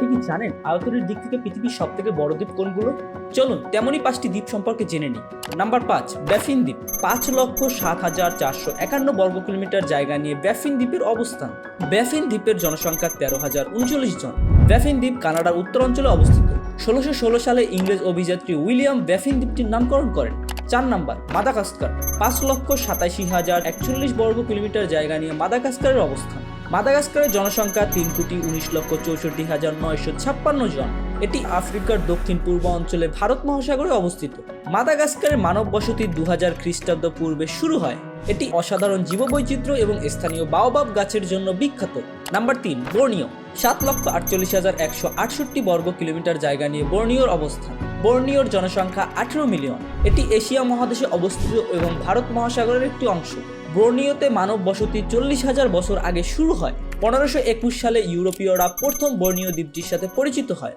আপনি কি জানেন আয়তনের দিক থেকে পৃথিবীর সব থেকে বড় দ্বীপ কোনগুলো? চলুন, তেমনই পাঁচটি দ্বীপ সম্পর্কে জেনে নিই। নাম্বার পাঁচ, ব্যাফিন দ্বীপ। পাঁচ লক্ষ সাত হাজার চারশো একান্ন বর্গ কিলোমিটার জায়গা নিয়ে ব্যাফিন দ্বীপের অবস্থান। ব্যাফিন দ্বীপের জনসংখ্যা তেরো হাজার উনচল্লিশ জন। ব্যাফিন দ্বীপ কানাডার উত্তর অঞ্চলে অবস্থিত। ষোলোশো ষোলো সালে ইংরেজ অভিযাত্রী উইলিয়াম ব্যাফিন দ্বীপটির নামকরণ করেন। চার নাম্বার, মাদাগাস্কার। পাঁচ লক্ষ সাতাশি হাজার একচল্লিশ বর্গ কিলোমিটার জায়গা নিয়ে মাদাগাস্কারের অবস্থান। মাদাগাস্কারের জনসংখ্যা তিন কোটি উনিশ লক্ষ চৌষট্টি হাজার নয়শো ছাপ্পান্ন জন। এটি আফ্রিকার দক্ষিণ পূর্ব অঞ্চলে ভারত মহাসাগরে অবস্থিত। মাদাগাস্কারের মানব বসতি দু হাজার খ্রিস্টাব্দ পূর্বে শুরু হয়। এটি অসাধারণ জীববৈচিত্র্য এবং স্থানীয় বাওবাব গাছের জন্য বিখ্যাত। নাম্বার তিন বর্নিও সাত লক্ষ আটচল্লিশ হাজার একশো আটষট্টি বর্গ কিলোমিটার জায়গা নিয়ে বর্নিওর অবস্থান। বর্নিওর জনসংখ্যা আঠেরো মিলিয়ন। এটি এশিয়া মহাদেশে অবস্থিত এবং ভারত মহাসাগরের একটি অংশ। বর্নিওতে মানব বসতি চল্লিশ হাজার বছর আগে শুরু হয়। পনেরোশো একুশ সালে ইউরোপীয়রা প্রথম বর্ণীয় দ্বীপটির সাথে পরিচিত হয়।